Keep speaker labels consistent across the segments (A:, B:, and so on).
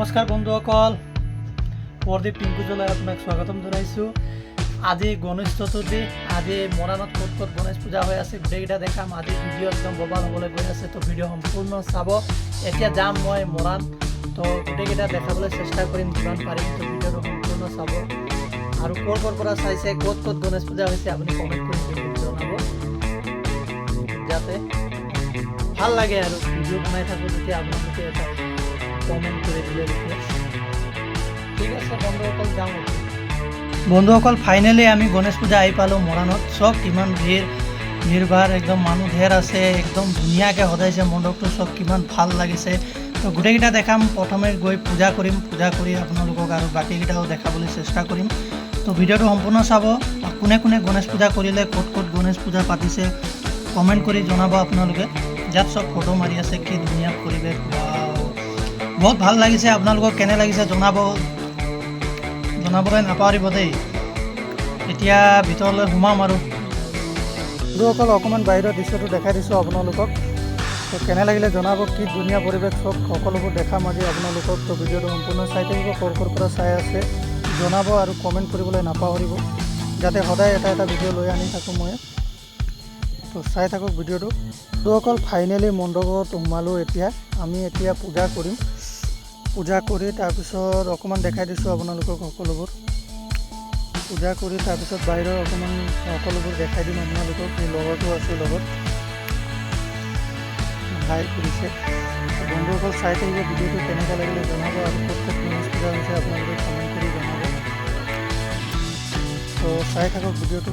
A: নমস্কাৰ বন্ধুসকল প্ৰদীপ পিংকুজলৈ আপোনাক স্বাগতম জনাইছোঁ। আজি গণেশ চতুৰ্থী আজি মৰাণত ক'ত ক'ত গণেশ পূজা হৈ আছে গোটেইকেইটা দেখাম। আজি ভিডিঅ' একদম ববাল হ'বলৈ গৈ আছে, তো ভিডিঅ' সম্পূৰ্ণ চাব। এতিয়া যাম মই মৰাণ, তো গোটেইকেইটা দেখাবলৈ চেষ্টা কৰিম, যিমান পাৰিম, তো ভিডিঅ'টো সম্পূৰ্ণ চাব। আৰু ক'ৰ ক'ৰ পৰা চাইছে, ক'ত ক'ত গণেশ পূজা হৈছে, আপুনি কমেণ্ট কৰি জনাব। যাতে ভালো লাগে আৰু ভিডিঅ' বনাই থাকোঁ যেতিয়া আপোনালোকে এটা কমেণ্ট কৰি দিলে ঠিক আছে বন্ধুসকল যাওঁ। বন্ধুসকল ফাইনেলি আমি গণেশ পূজা আহি পালোঁ মৰাণত। চব কিমান ভিৰ ভিৰ ভাৰ একদম মানুহ ধেৰ আছে, একদম ধুনীয়াকৈ সজাইছে মণ্ডপটো, চব কিমান ভালো লাগিছে। তো গোটেইকেইটা দেখাম, প্ৰথমে গৈ পূজা কৰিম, পূজা কৰি আপোনালোকক আৰু বাকীকেইটাও দেখাবলৈ চেষ্টা কৰিম। তো ভিডিঅ'টো সম্পূৰ্ণ চাব কোনে কোনে গণেশ পূজা কৰিলে, ক'ত ক'ত গণেশ পূজা পাতিছে কমেণ্ট কৰি জনাব আপোনালোকে। ইয়াত চব ফটো মাৰি আছে, কি ধুনীয়া পৰিৱেশ। বহুত ভালো লাগিছে, আপোনালোকক কেনে লাগিছে জনাব, জনাবলৈ নাপাহৰিব দেই। এতিয়া ভিতৰলৈ সোমাম আৰু। বন্ধুসকল অকণমান বাহিৰৰ দৃশ্যটো দেখাই দিছোঁ আপোনালোকক। তো কেনে লাগিলে জনাব, কি ধুনীয়া পৰিৱেশ চব সকলোবোৰ দেখাম আজি আপোনালোকক। তো ভিডিঅ'টো সম্পূৰ্ণ চাই থাকিব, ক'ৰ ক'ৰ পৰা চাই আছে, জনাব আৰু কমেণ্ট কৰিবলৈ নাপাহৰিব। যাতে সদায় এটা এটা ভিডিঅ' লৈ আনি থাকোঁ মই তো চাই থাকক ভিডিঅ'টো। বন্ধুসকল ফাইনেলি মণ্ডপত সোমালোঁ এতিয়া। আমি এতিয়া পূজা কৰিম। পূজা কৰি তাৰপিছত অকণমান দেখাই দিছোঁ আপোনালোকক সকলোবোৰ। পূজা কৰি তাৰপিছত বাহিৰৰ অকণমান সকলোবোৰ দেখাই দিম আপোনালোকক, এই লগৰটো আছে লগত। হাই কৰিছে বন্ধুসকল চাই থাকিব ভিডিঅ'টো কেনেকুৱা লাগিলে জনাব আৰু ক'ত ক'ত গণেশ পূজা হৈছে আপোনালোকে কমেণ্ট জনাব। তো চাই থাকক ভিডিঅ'টো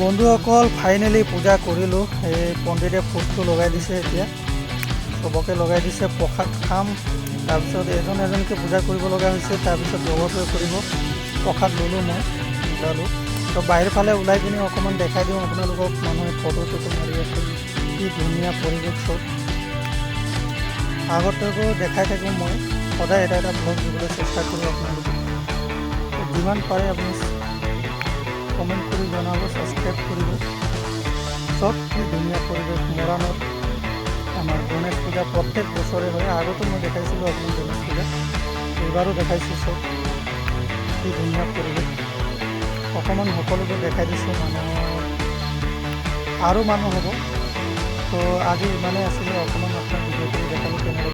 A: বন্ধুসকল ফাইনেলি পূজা কৰিলোঁ, এই পণ্ডিতে ফুটটো লগাই দিছে এতিয়া। চবকে লগাই দিছে, প্ৰসাদ খাম। তাৰপিছত এজন এজনকৈ পূজা কৰিব লগা হৈছে, তাৰপিছত লগৰটোৱে কৰিব। প্ৰসাদ ল'লোঁ মই ওলালোঁ তো বাহিৰ ফালে ওলাই পিনি অকণমান দেখাই দিওঁ আপোনালোকক, মানুহে ফটো চটো মাৰি আছে, কি ধুনীয়া পৰিৱেশ চব। আগতেও দেখাই থাকোঁ মই, সদায় এটা এটা ব্লগ দিবলৈ চেষ্টা আপোনালোকক। তো যিমান পাৰে আপুনি কমেণ্ট কৰি জনাব ছাবস্ক্ৰাইব কৰিব। চব কি ধুনীয়া পৰিৱেশ, মৰাণত। আমাৰ গণেশ পূজা প্রত্যেক বছরে হয়। আগতো মই দেখাইছিলোঁ আপনি গণেশ পূজা। এইবাৰো দেখাইছোঁ সব। কি ধুনীয়া পৰিৱেশ অকণমান সকলোকে দেখাই দিছোঁ মানুহ আৰু মানুহ হ'ব। তো আজি ইমানেই আছিলে অকণমান আপোনাৰ কৰি দেখালোঁ কেনেকৈ